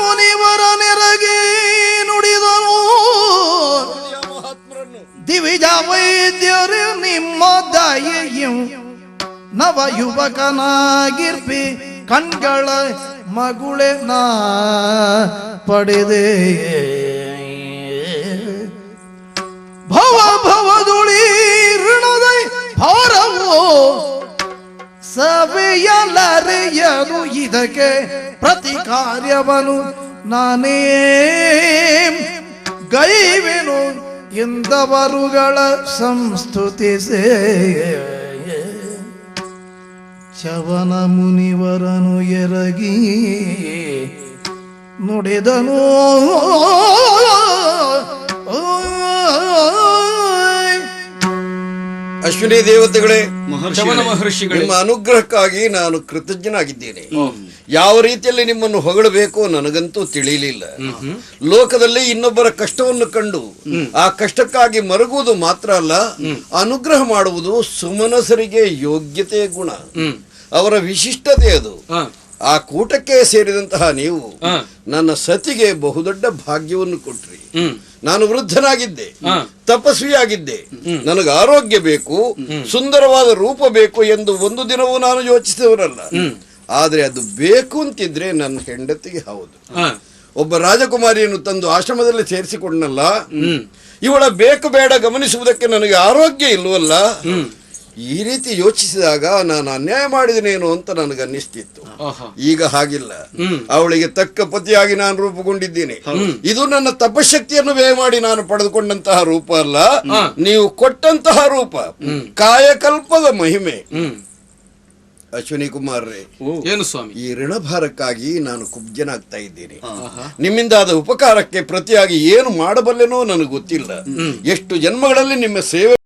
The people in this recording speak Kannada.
ಮುನಿವರ ನೆರಗೆ ನುಡಿದನು. ಮಹಾತ್ಮರನ್ನು ದಿವಿಜ ವೈದ್ಯರು ನಿಮ್ಮ ದಯೆಯು ನವ ಯುವಕನಾಗಿರ್ಪಿ ಕಣ್ಗಳ ಮಗುಳೆ ನಾ ಪಡೆದೆ. ಭವ ಭವದುಳಿ ಋಣದ ಭಾರವೋ ಸಭೆಯಲ್ಲರೆಯನು ಇದಕ್ಕೆ ಪ್ರತಿ ಕಾರ್ಯವನು ನಾನೇ ಗೈವೆನು ಎಂದವರುಗಳ ಸಂಸ್ತುತಿಸೆ ಚವನ ಮುನಿವರನು ಎರಗಿ ನುಡಿದನು. ಅಶ್ವಿನಿ ದೇವತೆಗಳೇ ಮಹರ್ಷಿಗಳೇ. ನಿಮ್ಮ ಅನುಗ್ರಹಕ್ಕಾಗಿ ನಾನು ಕೃತಜ್ಞನಾಗಿದ್ದೇನೆ. ಯಾವ ರೀತಿಯಲ್ಲಿ ನಿಮ್ಮನ್ನು ಹೊಗಳಬೇಕು ನನಗಂತೂ ತಿಳಿಯಲಿಲ್ಲ ಲೋಕದಲ್ಲಿ ಇನ್ನೊಬ್ಬರ ಕಷ್ಟವನ್ನು ಕಂಡು ಆ ಕಷ್ಟಕ್ಕಾಗಿ ಮರಗುವುದು ಮಾತ್ರ ಅಲ್ಲ ಅನುಗ್ರಹ ಮಾಡುವುದು ಸುಮನಸರಿಗೆ ಯೋಗ್ಯತೆ ಗುಣ. ಅವರ ವಿಶಿಷ್ಟತೆ ಅದು. ಆ ಕೂಟಕ್ಕೆ ಸೇರಿದಂತಹ ನೀವು ನನ್ನ ಸತಿಗೆ ಬಹುದೊಡ್ಡ ಭಾಗ್ಯವನ್ನು ಕೊಟ್ರಿ. ನಾನು ವೃದ್ಧನಾಗಿದ್ದೆ. ತಪಸ್ವಿಯಾಗಿದ್ದೆ. ನನಗೆ ಆರೋಗ್ಯ ಬೇಕು ಸುಂದರವಾದ ರೂಪ ಬೇಕು ಎಂದು ಒಂದು ದಿನವೂ ನಾನು ಯೋಚಿಸಿದವರಲ್ಲ. ಆದ್ರೆ ಅದು ಬೇಕು ಅಂತಿದ್ರೆ ನನ್ನ ಹೆಂಡತಿಗೆ ಹೌದು. ಒಬ್ಬ ರಾಜಕುಮಾರಿಯನ್ನು ತಂದು ಆಶ್ರಮದಲ್ಲಿ ಸೇರಿಸಿಕೊಂಡನಲ್ಲ. ಇವಳ ಬೇಕು ಬೇಡ ಗಮನಿಸುವುದಕ್ಕೆ ನನಗೆ ಆರೋಗ್ಯ ಇಲ್ವಲ್ಲ. ಈ ರೀತಿ ಯೋಚಿಸಿದಾಗ ನಾನು ಅನ್ಯಾಯ ಮಾಡಿದನೇನು ಅಂತ ನನಗೆ ಅನ್ನಿಸ್ತಿತ್ತು ಈಗ ಹಾಗಿಲ್ಲ. ಅವಳಿಗೆ ತಕ್ಕ ಪತಿಯಾಗಿ ನಾನು ರೂಪುಗೊಂಡಿದ್ದೇನೆ. ಇದು ನನ್ನ ತಪಶಕ್ತಿಯನ್ನು ವ್ಯಯ ಮಾಡಿ ನಾನು ಪಡೆದುಕೊಂಡಂತಹ ರೂಪ ಅಲ್ಲ. ನೀವು ಕೊಟ್ಟಂತಹ ರೂಪ. ಕಾಯಕಲ್ಪದ ಮಹಿಮೆ. ಹ್ಮ್. ಅಶ್ವಿನಿ ಕುಮಾರ್ರೆ ಏನು ಸ್ವಾಮಿ? ಈ ಋಣಭಾರಕ್ಕಾಗಿ ನಾನು ಕುಬ್ಜನಾಗ್ತಾ ಇದ್ದೇನೆ. ನಿಮ್ಮಿಂದಾದ ಉಪಕಾರಕ್ಕೆ ಪ್ರತಿಯಾಗಿ ಏನು ಮಾಡಬಲ್ಲೆನೋ ನನಗೆ ಗೊತ್ತಿಲ್ಲ. ಎಷ್ಟು ಜನ್ಮಗಳಲ್ಲಿ ನಿಮ್ಮ ಸೇವೆ